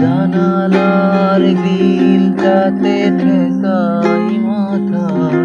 জানালার বিলটাতে ঠেকাই মাথা।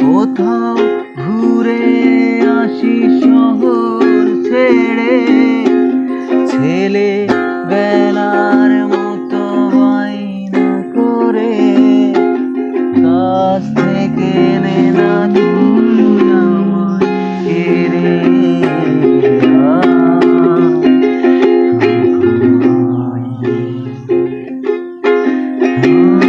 কোথাও ঘুরে আসি শহর ছেড়ে ছেলে বেলার মতো বাইন করে কাছ থেকে নে না Ooh.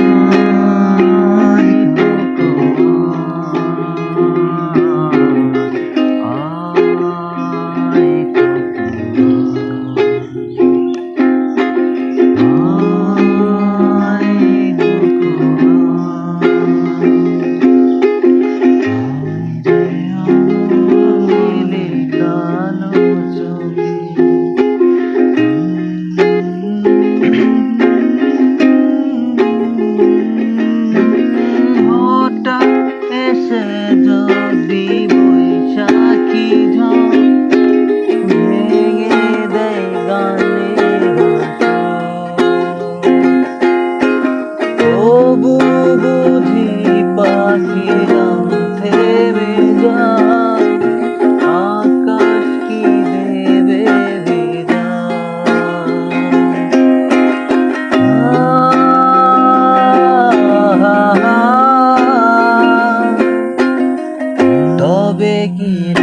কি